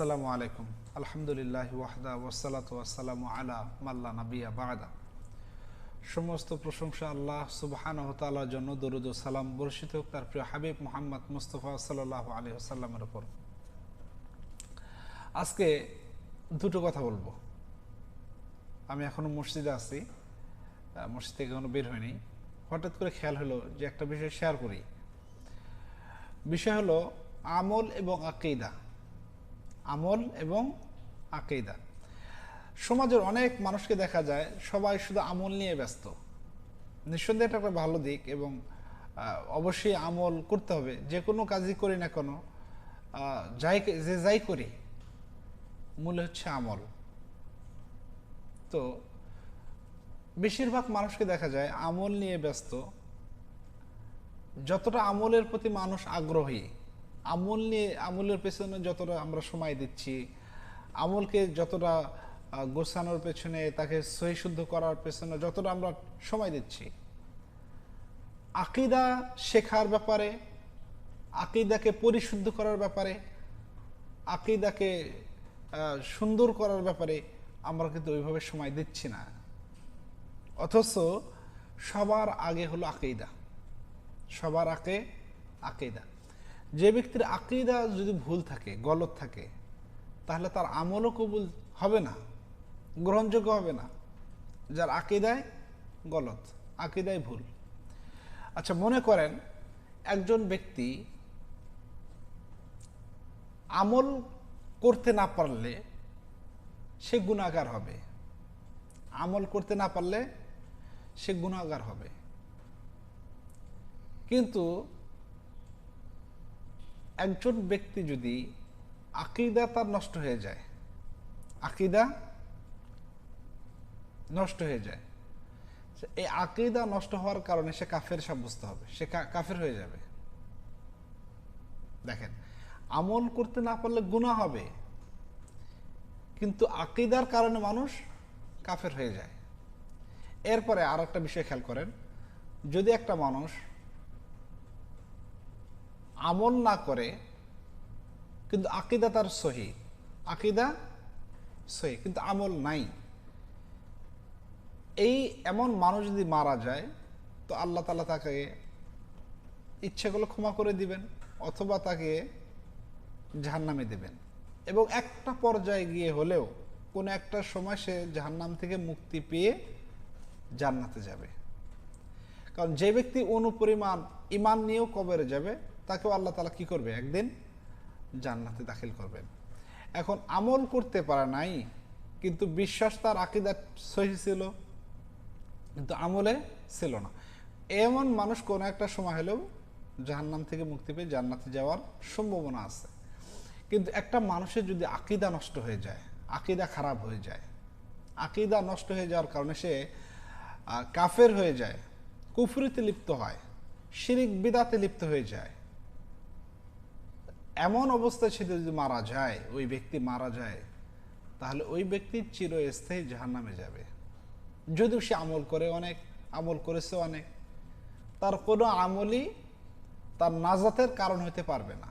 আসসালামু আলাইকুম। আলহামদুলিল্লাহ ওয়াহদা ওয়াসালাত ওয়াসালামু আলা মাল্লা নাবিয়া বাদা। সমস্ত প্রশংসা আল্লাহ সুবহান তালার জন্য, দরুদ সালাম বর্ষিত হোক তার প্রিয় হাবিব মোহাম্মদ মুস্তফা সাল্লাহ আলী আসাল্লামের ওপর আজকে দুটো কথা বলব। আমি এখনও মসজিদে আছি মসজিদ থেকে এখনও বের হয়নি হঠাৎ করে খেয়াল হলো যে একটা বিষয় শেয়ার করি। বিষয় হলো আমল এবং আকেইদা আমল এবং আকেইদা সমাজের অনেক মানুষকে দেখা যায়, সবাই শুধু আমল নিয়ে ব্যস্ত। নিঃসন্দেহে এটা একটা ভালো দিক এবং অবশ্যই আমল করতে হবে। যে কোনো কাজই করি না কোনো যাই যে যাই করি, মূল হচ্ছে আমল। তো, বেশিরভাগ মানুষকে দেখা যায় আমল নিয়ে ব্যস্ত। যতটা আমলের প্রতি মানুষ আগ্রহী আমল নিয়ে, আমলের পেছনে যতটা আমরা সময় দিচ্ছি, আমলকে যতটা গোছানোর পেছনে, তাকে সহি শুদ্ধ করার পেছনে যতটা আমরা সময় দিচ্ছি। আকিদা শেখার ব্যাপারে, আকিদাকে পরিশুদ্ধ করার ব্যাপারে, আকিদাকে সুন্দর করার ব্যাপারে আমরা কিন্তু ওইভাবে সময় দিচ্ছি না। অথচ সবার আগে হলো আকিদা। সবার আগে আকিদা। যে ব্যক্তির আকিদা যদি ভুল থাকে, গলত থাকে, তাহলে তার আমলও কবুল হবে না, গ্রহণযোগ্য হবে না। যার আকিদায় গলত, আকিদায় ভুল। আচ্ছা মনে করেন একজন ব্যক্তি আমল করতে না পারলে সে গুণাগার হবে। আমল করতে না পারলে সে গুণাগার হবে। কিন্তু একজন ব্যক্তি যদি আকিদা তার নষ্ট হয়ে যায়, আকিদা নষ্ট হয়ে যায় এই আকিদা নষ্ট হওয়ার কারণে সে কাফের সাব্যস্ত হবে, সে কাফের হয়ে যাবে। দেখেন, আমল করতে না পারলে গুণা হবে, কিন্তু আকিদার কারণে মানুষ কাফের হয়ে যায়। এরপরে আর একটা বিষয় খেয়াল করেন, যদি একটা মানুষ আমল না করে, কিন্তু আকিদা তার সহি। আকিদা সহি, কিন্তু আমল নাই। এই এমন মানুষ যদি মারা যায়, তো আল্লাহ তালা তাকে ইচ্ছেগুলো ক্ষমা করে দিবেন, অথবা তাকে জাহান্নামে দেবেন। এবং একটা পর্যায়ে গিয়ে হলেও কোনো একটা সময় সে জাহান্নাম থেকে মুক্তি পেয়ে জান্নাতে যাবে। কারণ যে ব্যক্তি অনুপরিমাণ ইমান নিয়েও কবরে যাবে তাকেও আল্লাহ তালা কি করবে? একদিন জান্নাতে দাখিল করবেন। এখন আমল করতে পারা নাই, কিন্তু বিশ্বাস তার আকিদার সহি ছিল, কিন্তু আমলে ছিল না। এমন মানুষ কোনো একটা সময় হলেও জাহান্নাম থেকে মুক্তি পেয়ে জান্নাতে যাওয়ার সম্ভাবনা আছে। কিন্তু একটা মানুষের যদি আকিদা নষ্ট হয়ে যায়, আকিদা খারাপ হয়ে যায়, আকিদা নষ্ট হয়ে যাওয়ার কারণে সে কাফের হয়ে যায়, কুফরিতে লিপ্ত হয়, শিরিক বিদাতে লিপ্ত হয়ে যায় এমন অবস্থায় সে যদি মারা যায়, ওই ব্যক্তি মারা যায়, তাহলে ওই ব্যক্তি চিরস্থায়ী জাহান্নামে যাবে। যদিও সে আমল করে অনেক, আমল করেছে অনেক, তার কোনো আমলই তার নাজাতের কারণ হতে পারবে না।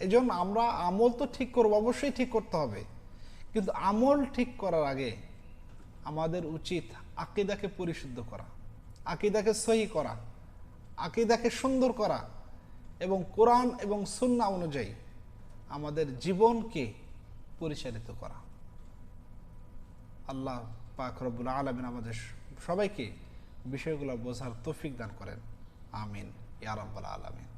এই আমরা আমল তো ঠিক করব, অবশ্যই ঠিক করতে হবে। কিন্তু আমল ঠিক করার আগে আমাদের উচিত আকিদাকে পরিশুদ্ধ করা, আকিদাকে সহি করা, আকিদাকে সুন্দর করা এবং কোরআন এবং সুন্না অনুযায়ী আমাদের জীবনকে পরিচালিত করা। আল্লাহ পাক রব্বুল আলমিন আমাদের সবাইকে বিষয়গুলো বোঝার তৌফিক দান করেন। আমিন। ইয়ারব্বাল আলমিন।